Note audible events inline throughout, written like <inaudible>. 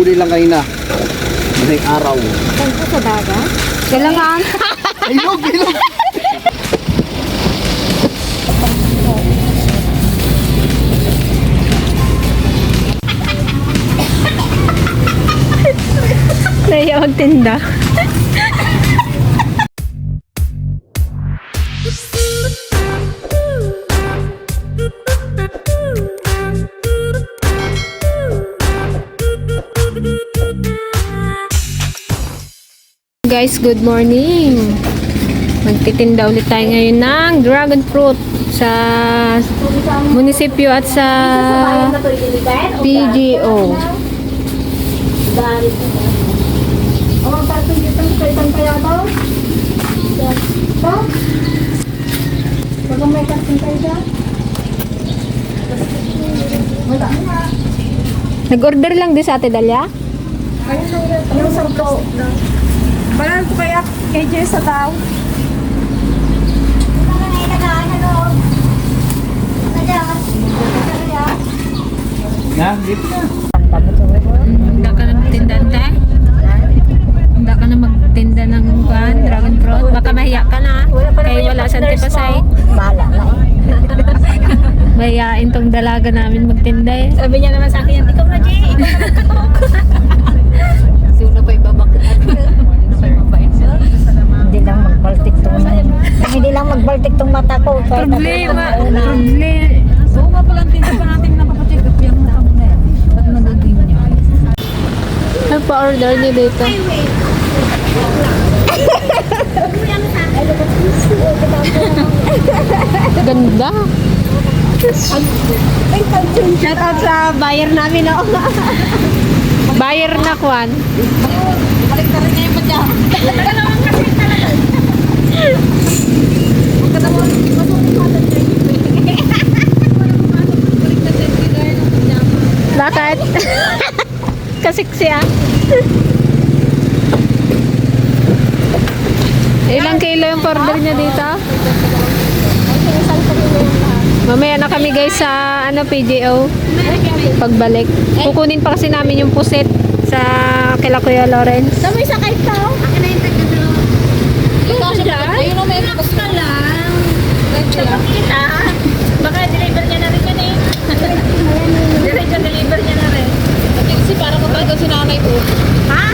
Nauhuli lang kayo na. Madaling araw. Saan po sa dagat? Kailangan. Ilog, ilog! Naya magtinda. Guys, good morning. Magtitinda ulit tayo ngayon ng dragon fruit sa munisipyo at sa PGO. Nag-order lang din sa Ate Dalia? Yung sampo. Balan ko kaya kay Jess sa tao. Na, dito na. Hindi ka na magtinda, ante? Hindi ka na magtinda ng pan, dragon fruit? Baka mahiya ka na. Kaya wala sa antipasay. Bala na. <laughs> Mahiyain tong dalaga namin magtinda eh. Sabi niya naman sa akin, ikaw na Jay, ikaw na <laughs> nagkatok. Sino pa ibabakit Hindi lang magbaltik tong <laughs> hindi lang magbaltik tong mata ko. Kahit Problema. na- Problema. Oo nga pala, tinda pa natin napapacheck up yung mo na yan. Ba't nagaging niya? Ano pa order niyo dito? Ganda. Shout out sa buyer namin oh. ako. Buyer na kwan. Balik na rin niya yung padya. Talaga naman kasi talaga. Huwag ka naman masulit ka na Bakit? <laughs> Kasiksi ah. Ilang kilo yung order niya dito? Mamaya na kami guys sa ano PGO. Pagbalik. Kukunin pa kasi namin yung puset sa kila Kuya Lawrence. Sabay sa kahit tao. Akin na yung tagdadalo. Ikaw siya Ayun o, may relax ka lang. Sabat kita. Baka deliver niya na rin yan eh. <laughs> Diretso deliver niya na rin. Kasi para ko ba si nanay ko. Ha?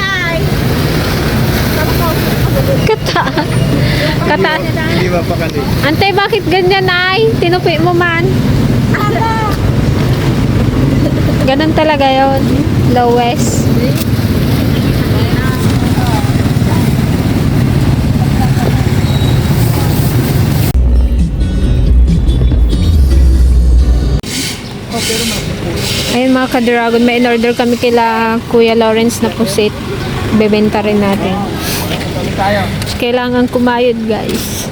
Ay. Kata. Kata. Ba pa kasi? Antay, bakit ganyan ay? Tinupi mo man. Ganun talaga yon Lowest. Ayun mga ka-dragon, may in-order kami kila Kuya Lawrence na pusit. Bebenta rin natin. Kailangan kumayod guys.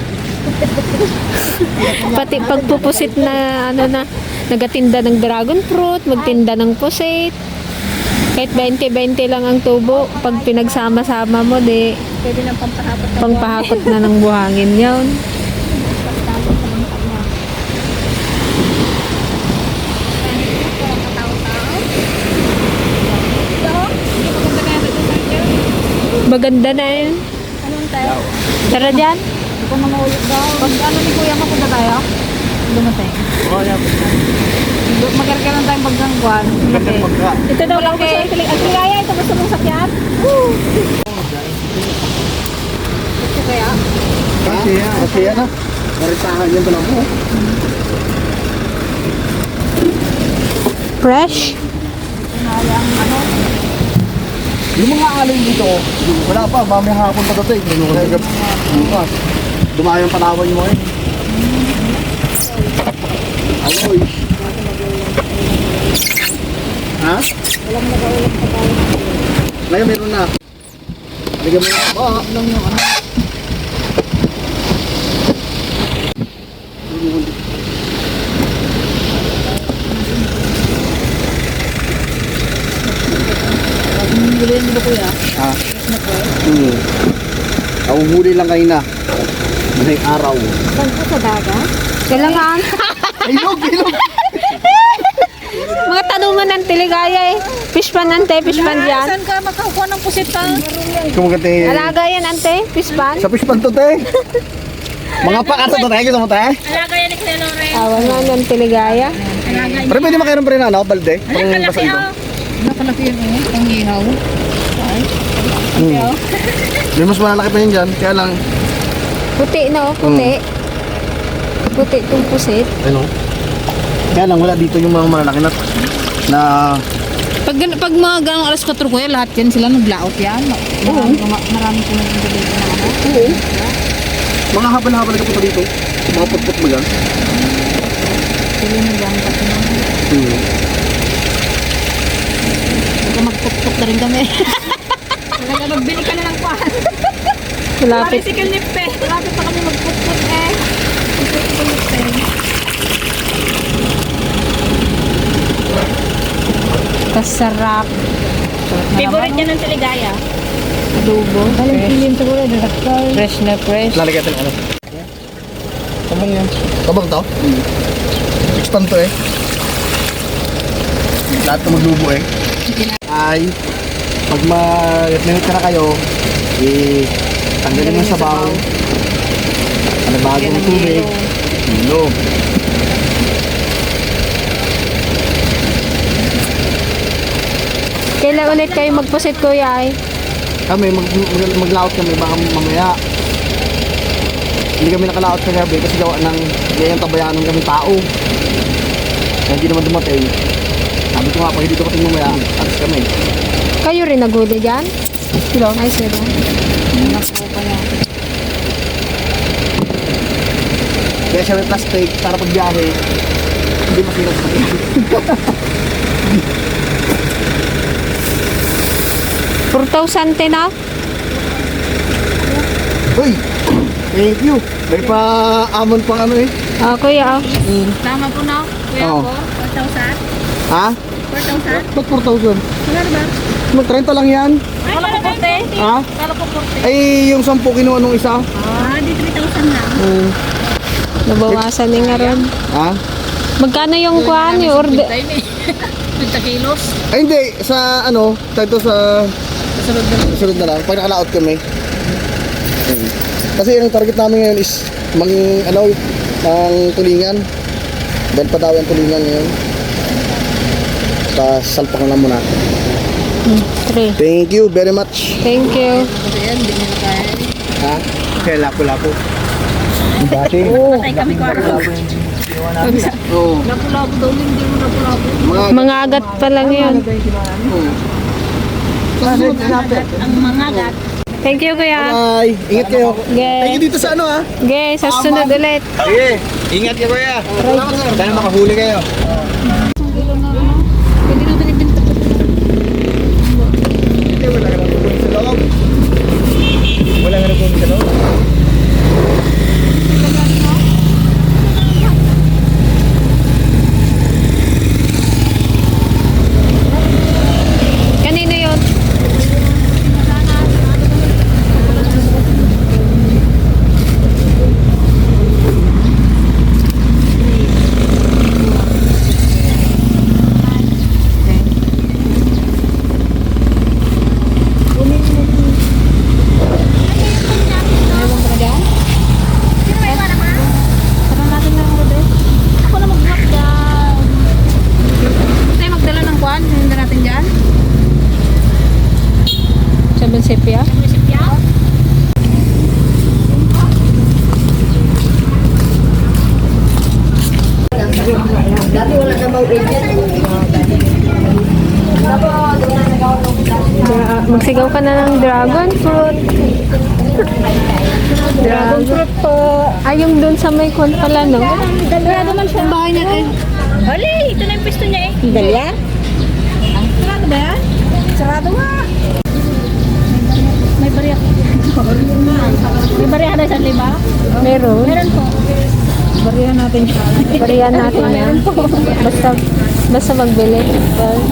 <laughs> Pati pagpupusit na ano na nagatinda ng dragon fruit, magtinda ng pusit. Kahit 20-20 lang ang tubo, pag pinagsama-sama mo, di Pwede nang pampahapot na pangpahakot na ng buhangin yon. Maganda na yun. Anong tayo? Tara dyan. Hindi ko mamaulit daw. Pag ano ni kuya mapunta tayo? Dumating. Oo, yan. Magkarga lang tayong ng pagka. Ito daw lang kay... Ang kaya, ito gusto mong sakyan? Ito kaya? Kasi yan. Kasi yan ah. Naritahan yan pala mo. Fresh. Ang ano? Yung mga alay dito, wala pa, mamaya hapon pa dating. Bukas. Dumayang panawan yung mga yun. Aloy. Ha? Walang nag-uulap pa tayo. Ngayon meron na. Bigyan mo na. Baka lang yung ano. Bilhin mo ba kuya? Ha? Hmm. Nauhuli lang kayo na. Madaling araw. Saan po sa dagat? Kailangan. <laughs> Ilog, ilog. Mga tanungan ng tiligaya eh. Fishpan ante, fishpan dyan. Saan ka makakuha ng pusit pa? Kumagati. Alaga yan ante, fishpan. Sa fishpan to, te. Mga pakat to, te. Gusto mo, te? Alaga yan ni Kuya Loren. Awan nga ng tiligaya. Alaga Pero pwede makairam pa rin ano, balde. Ang kalaki ito. oh. Nakalaki yun eh. Pang ihaw. Hmm. May mas malalaki pa yun dyan. Kaya lang, Puti no, puti. Puti itong pusit. ano? Kaya lang, wala dito yung mga malalaki na na Pag, pag mga ganong alas 4 ko yan, lahat yan sila naglaot yan. Marami, marami, marami po naging gabi na ano. Oo. Mga habal-habal na pa dito. Mga putput mo dyan. Sila nagangkat na. Hmm. Baka magpukpuk na rin kami. <laughs> Magbili ka na ng kwan. <laughs> Malapit. Lift eh. Malapit pa kami magpukpuk eh. Eh. Kasarap. Favorite niya ng teligaya. Adobo. Fresh na fresh. Lalagyan natin ano. Tabang yan. Tabang to? Hmm. Expand to eh. Lahat na maglubo eh. Ay, pag mag-minute ka na kayo, eh, tanggalin mo sa sabaw. Ano bago ng tubig. Hilo. Kailan ulit kayo magpusit kuya ay? Kami, mag, mag, maglaot kami, baka mamaya. Hindi kami nakalaot kagabi kasi gawa ng ngayong tabayanan kami tao. Kaya hindi naman dumating. Sabi ko nga, pag hindi dumating mamaya, alis kami. Kayo rin naguli dyan? Sila? Ay, sila. Kaya siya may plastic para pag biyahe, hindi masinag sa kanya. Ten na? Uy! Thank you! May pa-amon pang ano eh. Ah, kuya ah. Tama po na. Kuya Oo. ko. 4,000. Ha? 4,000. Ba't 4,000? Ano ba? Mag-30 lang yan. Ay, kala ko 40. Ha? Kala ko 40. Ay, yung 10 kinuha nung isa. Ah, di 3,000 lang. Hmm. Nabawasan ni nga ron. Ha? Magkano yung kuhan? Yung order? Time eh. 50 kilos. Ay hindi, sa ano, tayo sa Kasunod na lang. sunod na lang, pag nakalaot kami. Hmm. Kasi yung target namin ngayon is mang ano, ang tulingan. Dahil pa daw ang tulingan ngayon. Tapos salpak na lang muna. Three. Thank you very much. Thank you. Ha? Kaya lapo-lapo. Dati? <laughs> Patay kami ko araw. Oo. Lapu-lapu daw, hindi mo lapu-lapu. Mga agat pa lang yun. Oo. Ang mga gat. Thank you kuya. Bye! Ingat kayo. Thank you Okay. dito sa ano ha. Okay, sa sunod ulit. Sige, ingat kayo kuya. Sana makahuli kayo. Pwede na ito ibinta po. Hindi, wala ka nang sa loob. Wala ka nang sa loob. Kanino yun? Ako na mag-block down. Tayo magdala ng kwan. Hinda natin dyan. Sa Bonsepia? Munisipya. Magsigaw ka na ng dragon fruit. dragon fruit po. Ay, yung dun sa may kwan pala, no? Sarado man siya. Bahay niya eh. Hali, ito na yung pisto niya eh. Dalya? Sarado ba yan? Sarado nga. May bariya. <laughs> May bariya na sa lima? Meron. Meron po. Bariya natin siya. <laughs> Bariyan natin yan. Basta, basta magbili. Well,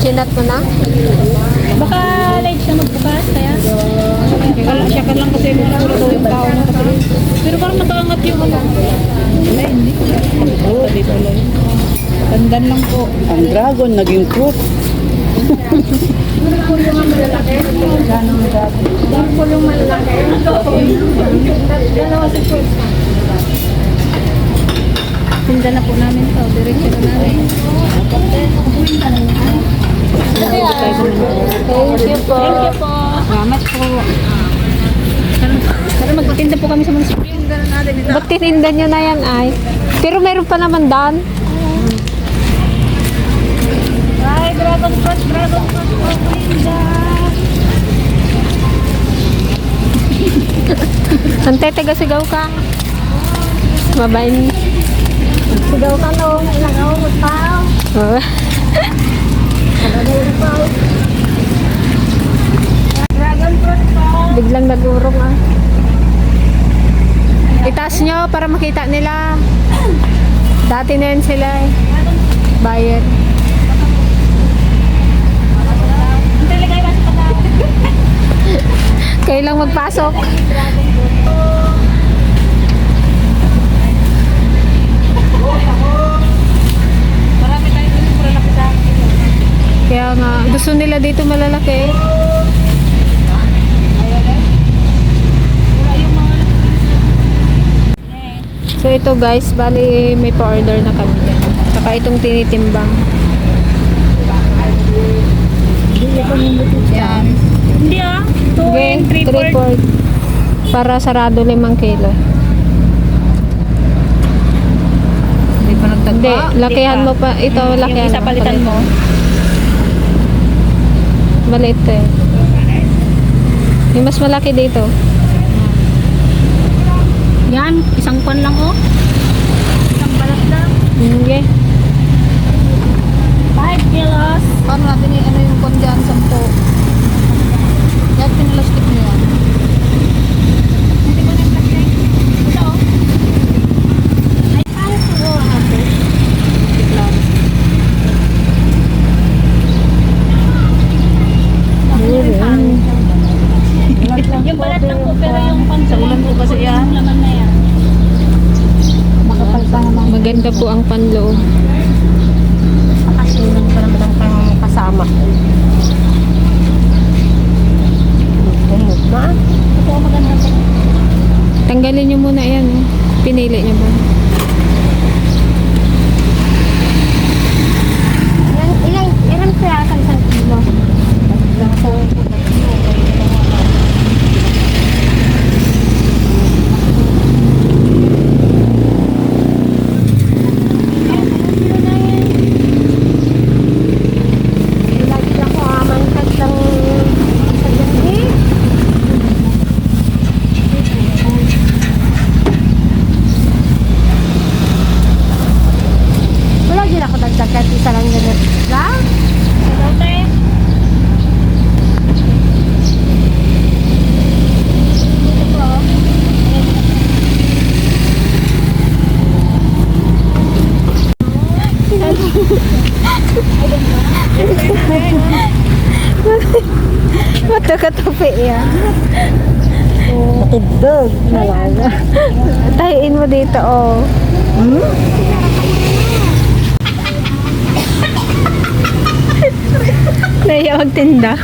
Chinat mo na? Baka late siya magbukas, kaya? Kaya siya ka lang kasi kung ano daw yung tao na kasi. Pero parang mataangat yung ano. Ay, hindi. Oo, dito lang. Tandan lang po. Ang dragon naging fruit. Tinda na po namin to. Diretso na namin. Thank you po. Thank you po. Salamat po. Pero magpatinda po kami sa natin ito. Ba't tininda nyo na yan ay? Pero meron pa naman doon. Dragon fruit, dragon fruit Linda. <laughs> Ante, taga-sigaw ka. Mabain. Sigaw ka no, ilagaw mo tao. Oh. Dragon fruit po. Biglang nagurong ah. Itaas nyo para makita nila. Dati na yan sila eh. Bayad. Talagay ba sa pagkain? Kayo lang magpasok. Kaya nga, gusto nila dito malalaki. So ito guys, bali may pa-order na kami. Saka itong tinitimbang. Yan. Hindi ah. Two Okay, and three three fourth. quart. Para sarado limang kilo. Hindi pa nagtagpa. Hindi, lakihan mo pa. Ito, lakihan Yung isa palitan mo. Maliit to eh. Yung mas malaki dito. Yan, isang pan lang oh. Isang balat lang. Okay. 5 kilos. Paano natin yung ano yung kondyan? Sampo. Yan, pinalastik mo yan. Hindi ko na yung plastic. Ito oh. Ay, paano po oh, ate? Yung balat lang po, pero yung pang sa ulan po kasi yan. Yung laman na yan. Maganda po ang panloob. Pakasulang pa naman ang pang kasama. Ma? Ito maganda po. Tanggalin nyo muna yan. oh. Pinili nyo ba? Ilan, ilan, ilan kaya sa isang kilo? Lagi lang ko amangkad ng sa gabi. Wala din ako dagdagan isa lang ganun. Lang? Okay. Matagatupi yan. Matindog. <laughs> Tahiin mo dito, oh. Naya magtinda.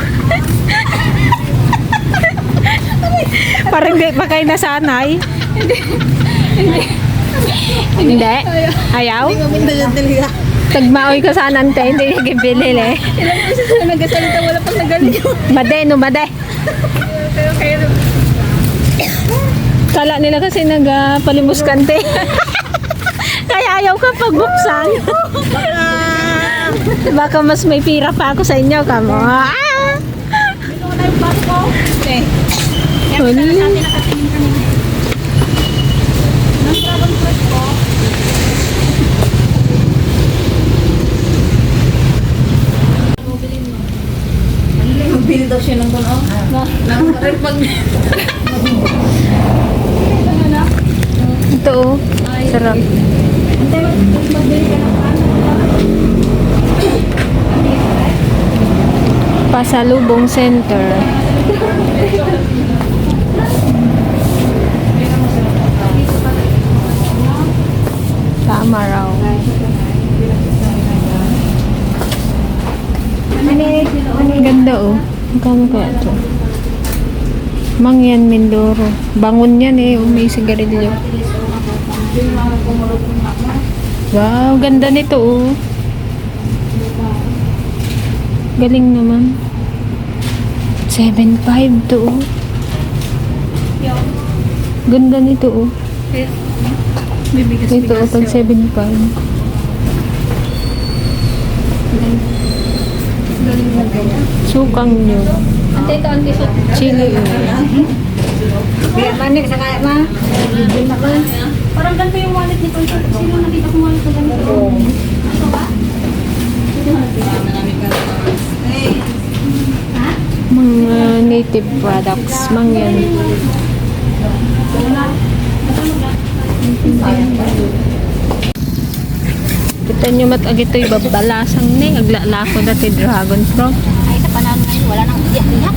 Parang di pa kayo nasanay. Hindi. Ayaw? Tagmaoy ko sana ante, hindi nagibili eh. Ilang beses na nagkasalita, wala pang nagaling. Made, no made. Pero kayo Kala nila kasi nagpalimus kante. <laughs> Kaya ayaw ka pagbuksan. <laughs> Baka mas may pira pa ako sa inyo, kamo. Ah! Ito na yung baso ko. Okay. Kaya Ano kita na yun? sa atin nakatingin kami. Ng dragon fruit ko. daw siya ng kuno. Nang pag Ito oh. Sarap. Pasalubong Center. Tama raw. Ganda oh. Magkano kaya ito? Mangyan Mindoro. Bangon yan eh. May sigarilyo. Wow, ganda nito oh. Galing naman. 7.5 to oh. Ganda nito oh. Ito oh, pag 7.5. Sukang nyo. Ante ito, ante ito. Chili oil. Kaya manik sa kaya ma. Parang ganito yung wallet ni Tonto. Sino nakita kong wallet ko ganito? Ito ba? Mga native products. Mangyan. Kita nyo mat agito'y babalasang ni. Aglalako dati dragon fruit. Ay, sa panahon ngayon, wala nang iyak-iyak.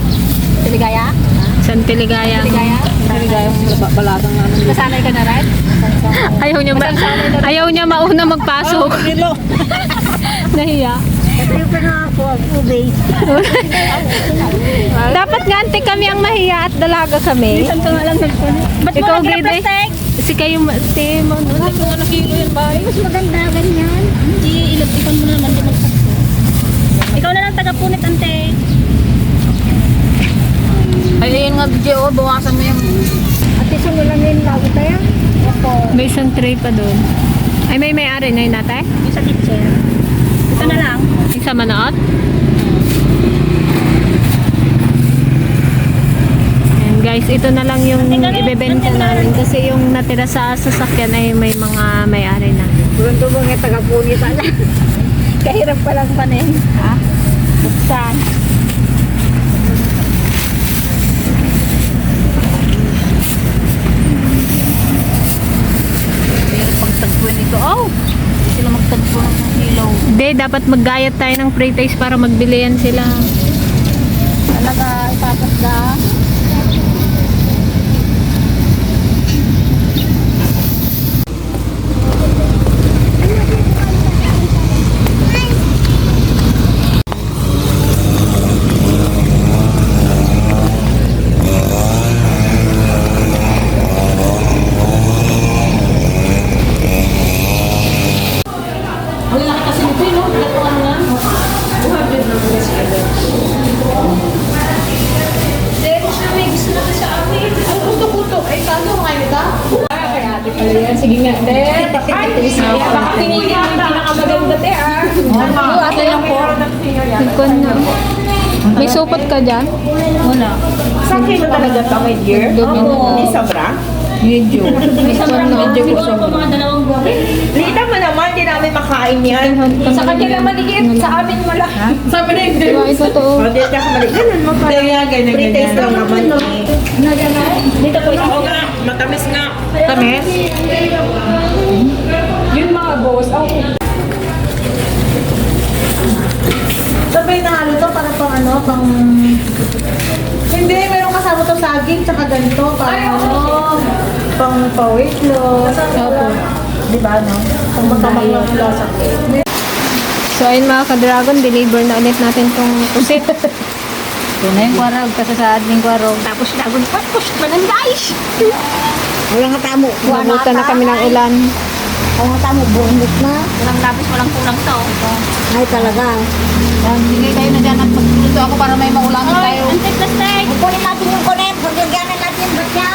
Tiligaya? San Tiligaya. Tiligaya? Taligayang balatang namin. Nasanay ka na rin? Ayaw niya, ma- ayaw niya mauna magpasok. <laughs> Nahiya. <laughs> Dapat nga ante kami ang mahiya at dalaga kami. Saan ka nga lang nagpuno? Ba't mo Ikaw, lagi na Gide? plastic? Si kayo, si Mon. Mas maganda, ganyan. Hindi, ilagtipan mo naman din magsakto. Ikaw na lang taga-punit, ante. Ay, ayun nga, DJ, oh, bawasan mo yung... Ate, sa mo lang yung lago tayo? Opo. May isang tray pa doon. Ay, may may-ari na yun ate? Yung sa teacher. Na lang. Yung sa manoot? Ayan guys, ito na lang yung ibebenta namin kasi yung natira sa sasakyan ay may mga may-ari na. Buwan mo nga taga-punit, ala. <laughs> Kahirap pa lang panin. Ha? Buksan. Pero pagtagpo nito, oh! Hindi hilaw. Hindi, dapat maggayat tayo ng pre-taste para magbili yan sila. Talaga, ipapasda. Sige nga, te. Baka pinili mo yung pinakamaganda, te, ah. Ate lang po. Ikon na. May supot ka dyan? Wala. Sa kilo talaga to, my dear? Dumi na. Hindi sobra? Medyo. Ikon na. Siguro pa mga dalawang buwan. Lita mo naman, makain yan. Sa kanya lang maliit, sa amin wala. Sabi na hindi. Diba, ito to. O, di ka mali. Ganun mo pala. Kaya ganyan, ganyan. lang naman eh. Dito po. Oo nga, matamis nga. Tamis? Yun mga boss, okay. Sabay na halo to para pang ano, pang... Hindi, meron kasama to saging, tsaka ganito, pang ano, pang pa-weight loss. Opo. Di ba, no? Pang matamang lang lasa. So, ayun mga ka-dragon, deliver na ulit natin tong pusit. <laughs> Tunay yung kwarag, kasi sa ating kwarag. Tapos lagon pa, push pa lang guys. Wala nga tamo. Nabutan na kami ng ulan. Wala nga tamo, bunot na. Walang lapis, walang kulang to. Ay talaga. Sige kayo na dyan at magluto ako para may maulamin tayo. Ante plastic. Kunin natin yung kunin, pagkaganan natin yung batya.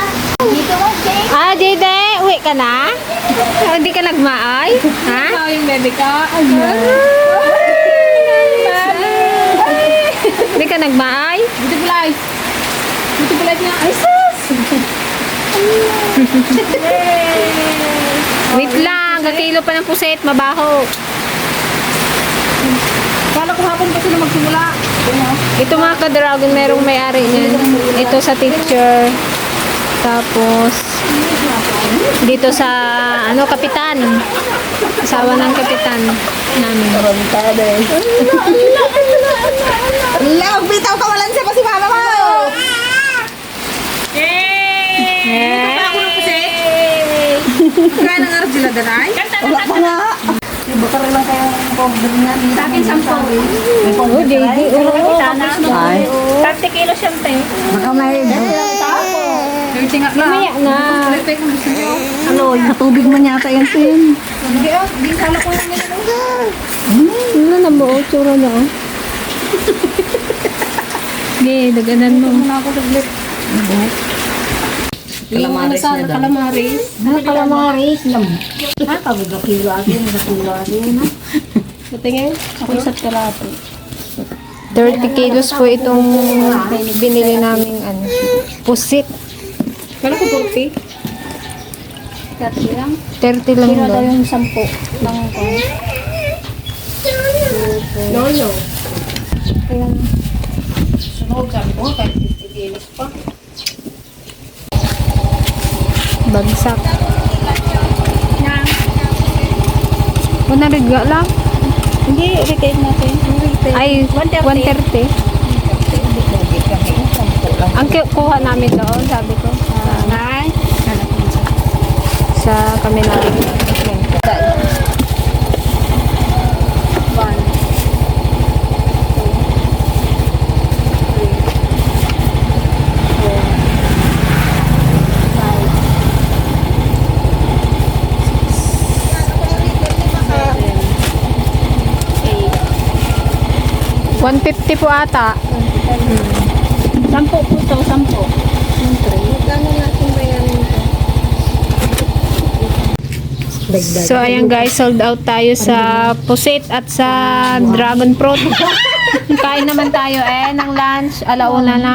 Dito mo, Jake. Ah, Jade, uwi ka na? Ah, Hindi ka nagmaay? Ha? Ikaw yung bebe ka. Hindi ka nagmaay? Beautiful eyes nga. Ay, Wait lang, kakilo pa ng pusit, mabaho. Kala ko hapon pa sila magsimula. Ito mga ka-dragon, merong may-ari niyan. Ito sa teacher. Tapos, dito sa, ano, kapitan. Asawa ng kapitan namin. Love, bitaw ka walan siya pa si mama mo! Hey! Ako ng pusi? Kaya ng Arjula Danay? Wala pa nga! Baka rin lang kayong powder niya. Sa akin, sampo. Oh, di, di. Oh, Ay. 30 kilos yan, te. Baka may... Mamaya na. Ano, tubig man yata yan, Tin. Ano na mo? Tsura na, oh. Sige, daganan mo. Yung ano sa calamaris. Ano calamaris? Ha? Pagkakilo atin, nakakilo atin. Patingin, ako isa't kalato. 30 kilos po itong binili naming ano, pusit. Kala ko 40. 30 lang. 30 lang Kilo daw daw. yung 10 ng No, no. Kaya Sunog, sabi ko, kahit 50 kilos pa. Bagsak. Yan. 100 ga lang? Hindi, retail natin. Ay, 130. Ang ki- kuha namin doon, sabi ko. Sa, kami namin. One. 150 po ata. Sampo po ito, sampo. So, ayan guys, sold out tayo sa pusit at sa dragon fruit. <laughs> Kain naman tayo eh, ng lunch, alauna na.